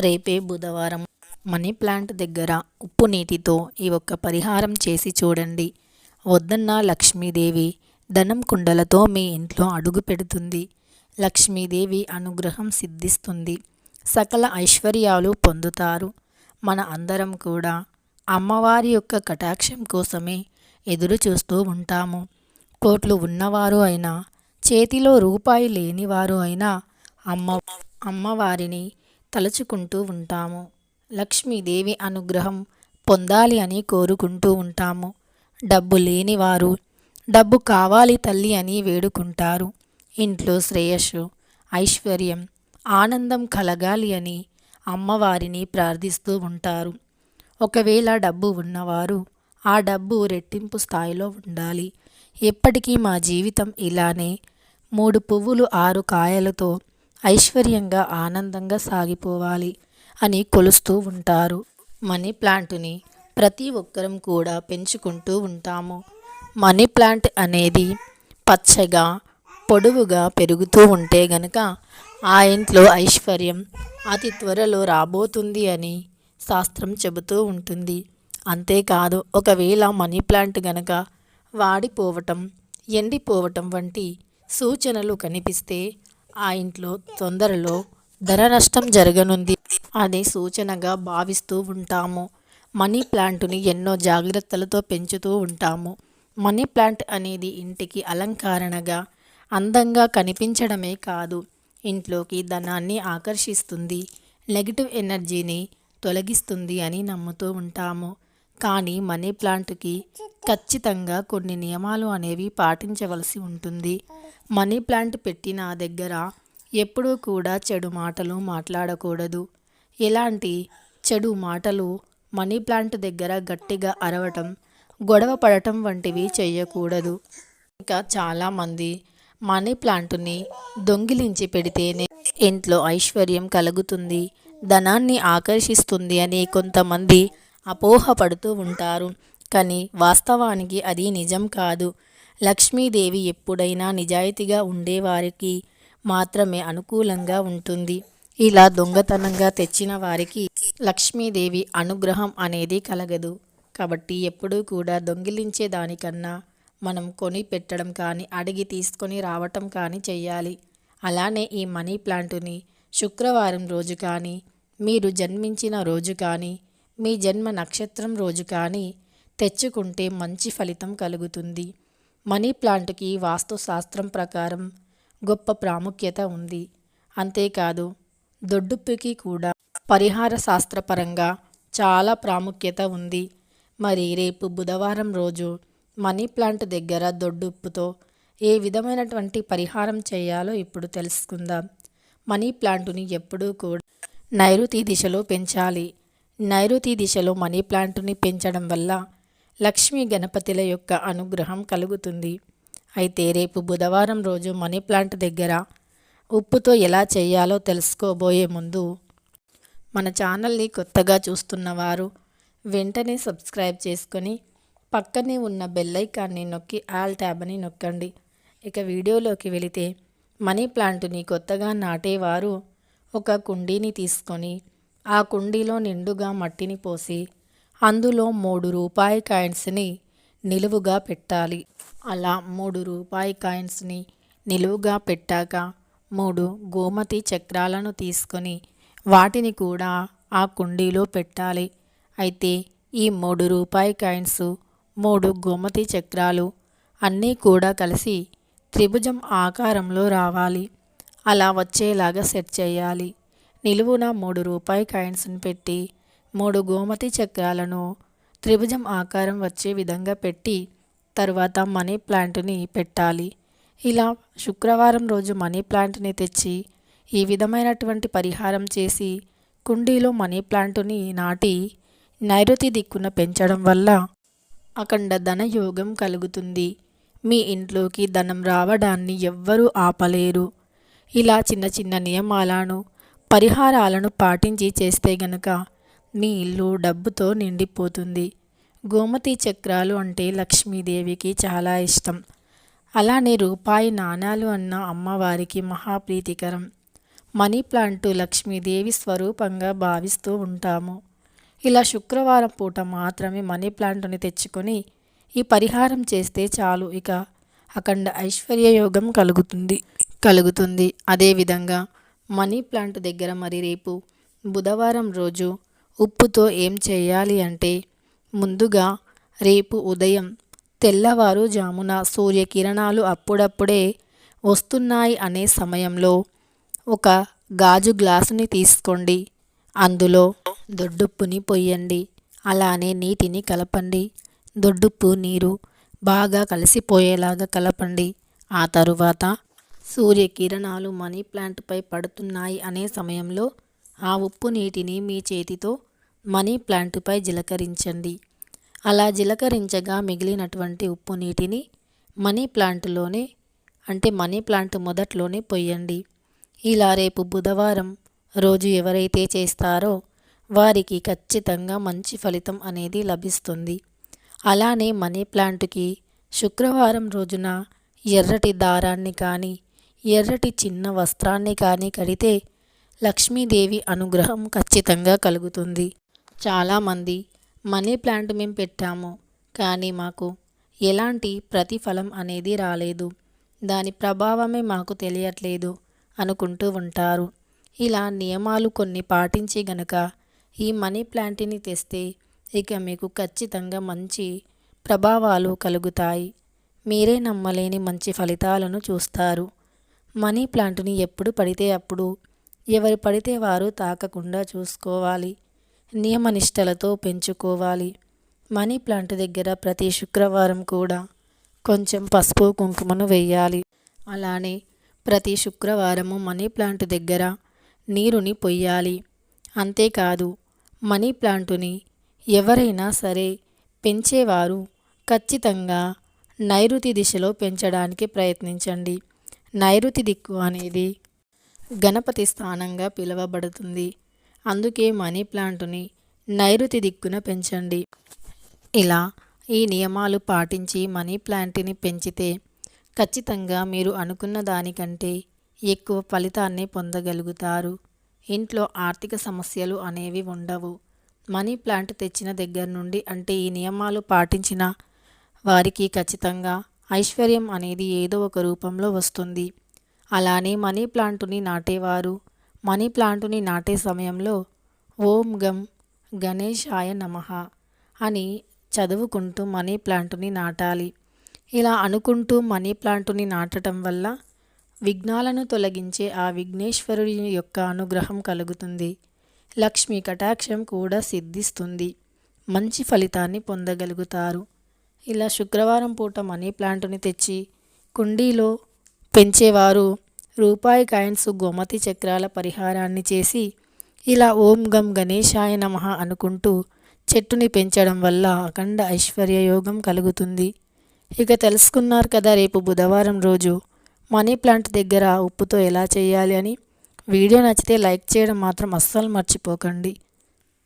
రేపే బుధవారం. Money plant దగ్గర ఉప్పు నీటితో ఈ ఒక్క పరిహారం చేసి చూడండి. వద్దన్న లక్ష్మీదేవి ధనం కుండలతో మీ ఇంట్లో అడుగు పెడుతుంది. లక్ష్మీదేవి అనుగ్రహం సిద్ధిస్తుంది. సకల ఐశ్వర్యాలు పొందుతారు. మన అందరం కూడా అమ్మవారి యొక్క కటాక్షం కోసమే ఎదురు చూస్తూ ఉంటాము. కోట్లు ఉన్నవారు అయినా చేతిలో రూపాయి లేనివారు అయినా అమ్మ అమ్మవారిని తలుచుకుంటూ ఉంటాము. లక్ష్మీదేవి అనుగ్రహం పొందాలి అని కోరుకుంటూ ఉంటాము. డబ్బు లేనివారు డబ్బు కావాలి తల్లి అని వేడుకుంటారు. ఇంట్లో శ్రేయస్సు ఐశ్వర్యం ఆనందం కలగాలి అని అమ్మవారిని ప్రార్థిస్తూ ఉంటారు. ఒకవేళ డబ్బు ఉన్నవారు ఆ డబ్బు రెట్టింపు స్థాయిలో ఉండాలి. ఎప్పటికీ మా జీవితం ఇలానే మూడు పువ్వులు ఆరు కాయలతో ఐశ్వర్యంగా ఆనందంగా సాగిపోవాలి అని కొలుస్తూ ఉంటారు. మనీ ప్లాంట్ని ప్రతి ఒక్కరం కూడా పెంచుకుంటూ ఉంటాము. మనీ ప్లాంట్ అనేది పచ్చగా పొడవుగా పెరుగుతూ ఉంటే గనక ఆ ఇంట్లో ఐశ్వర్యం అతి త్వరలో రాబోతుంది అని శాస్త్రం చెబుతూ ఉంటుంది. అంతేకాదు ఒకవేళ మనీ ప్లాంట్ గనక వాడిపోవటం ఎండిపోవటం వంటి సూచనలు కనిపిస్తే ఆ ఇంట్లో తొందరలో ధన నష్టం జరగనుంది. అనే సూచనగా భావిస్తూ ఉంటాము. మనీ ప్లాంట్ని ఎన్నో జాగ్రత్తలతో పెంచుతూ ఉంటాము. మనీ ప్లాంట్ అనేది ఇంటికి అలంకరణగా అందంగా కనిపించడమే కాదు ఇంట్లోకి ధనాన్ని ఆకర్షిస్తుంది నెగిటివ్ ఎనర్జీని తొలగిస్తుంది అని నమ్ముతూ ఉంటాము. కానీ మనీ ప్లాంట్కి ఖచ్చితంగా కొన్ని నియమాలు అనేవి పాటించవలసి ఉంటుంది. మనీ ప్లాంట్ పెట్టిన దగ్గర ఎప్పుడూ కూడా చెడు మాటలు మాట్లాడకూడదు. ఎలాంటి చెడు మాటలు మనీ ప్లాంట్ దగ్గర గట్టిగా అరవటం గొడవ పడటం వంటివి చేయకూడదు ఇంకా చాలామంది మనీ ప్లాంట్ని దొంగిలించి పెడితేనే ఇంట్లో ఐశ్వర్యం కలుగుతుంది ధనాన్ని ఆకర్షిస్తుంది అని కొంతమంది అపోహపడుతూ ఉంటారు. కానీ వాస్తవానికి అది నిజం కాదు. లక్ష్మీదేవి ఎప్పుడైనా నిజాయితీగా ఉండేవారికి మాత్రమే అనుకూలంగా ఉంటుంది. ఇలా దొంగతనంగా తెచ్చిన వారికి లక్ష్మీదేవి అనుగ్రహం అనేది కలగదు. కాబట్టి ఎప్పుడూ కూడా దొంగిలించే దానికన్నా మనం కొని పెట్టడం కానీ అడిగి తీసుకొని రావటం కానీ చేయాలి అలానే ఈ మనీ ప్లాంటుని శుక్రవారం రోజు కానీ మీరు జన్మించిన రోజు కానీ మీ జన్మ నక్షత్రం రోజు కానీ తెచ్చుకుంటే మంచి ఫలితం కలుగుతుంది. మనీ ప్లాంట్కి వాస్తుశాస్త్రం ప్రకారం గొప్ప ప్రాముఖ్యత ఉంది. అంతేకాదు దొడ్డుప్పుకి కూడా పరిహార శాస్త్రపరంగా చాలా ప్రాముఖ్యత ఉంది. మరి రేపు బుధవారం రోజు మనీ ప్లాంట్ దగ్గర దొడ్డుప్పుతో ఏ విధమైనటువంటి పరిహారం చేయాలో ఇప్పుడు తెలుసుకుందాం. మనీ ప్లాంటుని ఎప్పుడూ కూడా నైరుతి దిశలో పెంచాలి. నైరుతి దిశలో మనీ ప్లాంట్ని పెంచడం వల్ల లక్ష్మీ గణపతుల యొక్క అనుగ్రహం కలుగుతుంది. అయితే రేపు బుధవారం రోజు మనీ ప్లాంట్ దగ్గర ఉప్పుతో ఎలా చేయాలో తెలుసుకోబోయే ముందు మన ఛానల్ని కొత్తగా చూస్తున్నవారు వెంటనే సబ్స్క్రైబ్ చేసుకొని పక్కనే ఉన్న బెల్లైకాన్ని నొక్కి ఆల్ ట్యాబ్ని నొక్కండి. ఇక వీడియోలోకి వెళితే మనీ ప్లాంట్ని కొత్తగా నాటేవారు ఒక కుండీని తీసుకొని ఆ కుండీలో నిండుగా మట్టిని పోసి అందులో మూడు రూపాయి కాయిన్స్ని నిలువుగా పెట్టాలి. అలా మూడు రూపాయి కాయిన్స్ని నిలువుగా పెట్టాక మూడు గోమతి చక్రాలను తీసుకొని వాటిని కూడా ఆ కుండీలో పెట్టాలి. అయితే ఈ మూడు రూపాయి కాయిన్స్ మూడు గోమతి చక్రాలు అన్నీ కూడా కలిసి త్రిభుజం ఆకారంలో రావాలి. అలా వచ్చేలాగా సెట్ చేయాలి. నిలువున మూడు రూపాయి కాయిన్స్ని పెట్టి మూడు గోమతి చక్రాలను త్రిభుజం ఆకారం వచ్చే విధంగా పెట్టి తర్వాత మనీ ప్లాంట్ని పెట్టాలి. ఇలా శుక్రవారం రోజు మనీ ప్లాంట్ని తెచ్చి ఈ విధమైనటువంటి పరిహారం చేసి కుండీలో మనీ ప్లాంట్ని నాటి నైరుతి దిక్కున పెంచడం వల్ల అఖండ ధనయోగం కలుగుతుంది. మీ ఇంట్లోకి ధనం రావడాన్ని ఎవ్వరూ ఆపలేరు. ఇలా చిన్న చిన్న నియమాలను పరిహారాలను పాటించి చేస్తే గనక మీ ఇల్లు డబ్బుతో నిండిపోతుంది. గోమతి చక్రాలు అంటే లక్ష్మీదేవికి చాలా ఇష్టం. అలానే రూపాయి నాణాలు అన్న అమ్మవారికి మహాప్రీతికరం. మనీ ప్లాంట్ లక్ష్మీదేవి స్వరూపంగా భావిస్తూ ఉంటాము. ఇలా శుక్రవారం పూట మాత్రమే మనీ ప్లాంట్ని తెచ్చుకొని ఈ పరిహారం చేస్తే చాలు. ఇక అఖండ ఐశ్వర్య యోగం కలుగుతుంది కలుగుతుంది. అదేవిధంగా మనీ ప్లాంట్ దగ్గర మరి రేపు బుధవారం రోజు ఉప్పుతో ఏం చేయాలి అంటే ముందుగా రేపు ఉదయం తెల్లవారు జామున సూర్యకిరణాలు అప్పుడప్పుడే వస్తున్నాయి అనే సమయంలో ఒక గాజు గ్లాసుని తీసుకోండి. అందులో దొడ్డుప్పుని పొయ్యండి. అలానే నీటిని కలపండి. దొడ్డుప్పు నీరు బాగా కలిసిపోయేలాగా కలపండి. ఆ తరువాత సూర్యకిరణాలు మనీ ప్లాంట్పై పడుతున్నాయి అనే సమయంలో ఆ ఉప్పు నీటిని మీ చేతితో మనీ ప్లాంట్పై జిలకరించండి. అలా జిలకరించగా మిగిలినటువంటి ఉప్పు నీటిని మనీ ప్లాంట్లోనే అంటే మనీ ప్లాంట్ మొదట్లోనే పొయ్యండి. ఇలా రేపు బుధవారం రోజు ఎవరైతే చేస్తారో వారికి ఖచ్చితంగా మంచి ఫలితం అనేది లభిస్తుంది. అలానే మనీ ప్లాంట్కి శుక్రవారం రోజున ఎర్రటి దారాన్ని కానీ ఎర్రటి చిన్న వస్త్రాన్ని కానీ కడితే లక్ష్మీదేవి అనుగ్రహం ఖచ్చితంగా కలుగుతుంది. చాలామంది మనీ ప్లాంట్ మేము పెట్టాము కానీ మాకు ఎలాంటి ప్రతిఫలం అనేది రాలేదు. దాని ప్రభావమే మాకు తెలియట్లేదు అనుకుంటూ ఉంటారు. ఇలా నియమాలు కొన్ని పాటించి గనక ఈ మనీ ప్లాంట్ని తెస్తే ఇక మీకు ఖచ్చితంగా మంచి ప్రభావాలు కలుగుతాయి. మీరే నమ్మలేని మంచి ఫలితాలను చూస్తారు. మనీ ప్లాంట్ని ఎప్పుడు పడితే అప్పుడు ఎవరు పడితే వారు తాకకుండా చూసుకోవాలి నియమనిష్టలతో పెంచుకోవాలి. మనీ ప్లాంట్ దగ్గర ప్రతి శుక్రవారం కూడా కొంచెం పసుపు కుంకుమను వేయాలి. అలానే ప్రతి శుక్రవారము మనీ ప్లాంట్ దగ్గర నీరుని పొయ్యాలి. అంతేకాదు మనీ ప్లాంటుని ఎవరైనా సరే పెంచేవారు ఖచ్చితంగా నైరుతి దిశలో పెంచడానికి ప్రయత్నించండి. నైరుతి దిక్కు అనేది గణపతి స్థానంగా పిలువబడుతుంది. అందుకే మనీ ప్లాంట్ని నైరుతి దిక్కున పెంచండి. ఇలా ఈ నియమాలు పాటించి మనీ ప్లాంట్ని పెంచితే ఖచ్చితంగా మీరు అనుకున్న దానికంటే ఎక్కువ ఫలితాన్ని పొందగలుగుతారు. ఇంట్లో ఆర్థిక సమస్యలు అనేవి ఉండవు. మనీ ప్లాంట్ తెచ్చిన దగ్గర నుండి అంటే ఈ నియమాలు పాటించిన వారికి ఖచ్చితంగా ఐశ్వర్యం అనేది ఏదో ఒక రూపంలో వస్తుంది. అలానే మనీ ప్లాంటుని నాటేవారు. మనీ ప్లాంటుని నాటే సమయంలో ఓం గం గణేశాయ నమ అని చదువుకుంటూ మనీ ప్లాంటుని నాటాలి. ఇలా అనుకుంటూ మనీ ప్లాంటుని నాటడం వల్ల విఘ్నాలను తొలగించే ఆ విఘ్నేశ్వరుడి యొక్క అనుగ్రహం కలుగుతుంది. లక్ష్మి కటాక్షం కూడా సిద్ధిస్తుంది. మంచి ఫలితాన్ని పొందగలుగుతారు. ఇలా శుక్రవారం పూట మనీ ప్లాంట్ని తెచ్చి కుండీలో పెంచేవారు రూపాయి కాయిన్స్ గోమతి చక్రాల పరిహారాన్ని చేసి ఇలా ఓం గం గణేశాయ నమ అనుకుంటూ చెట్టుని పెంచడం వల్ల అఖండ ఐశ్వర్యయోగం కలుగుతుంది. ఇక తెలుసుకున్నారు కదా రేపు బుధవారం రోజు మనీ ప్లాంట్ దగ్గర ఉప్పుతో ఎలా చేయాలి అని. వీడియో నచ్చితే లైక్ చేయడం మాత్రం అస్సలు మర్చిపోకండి.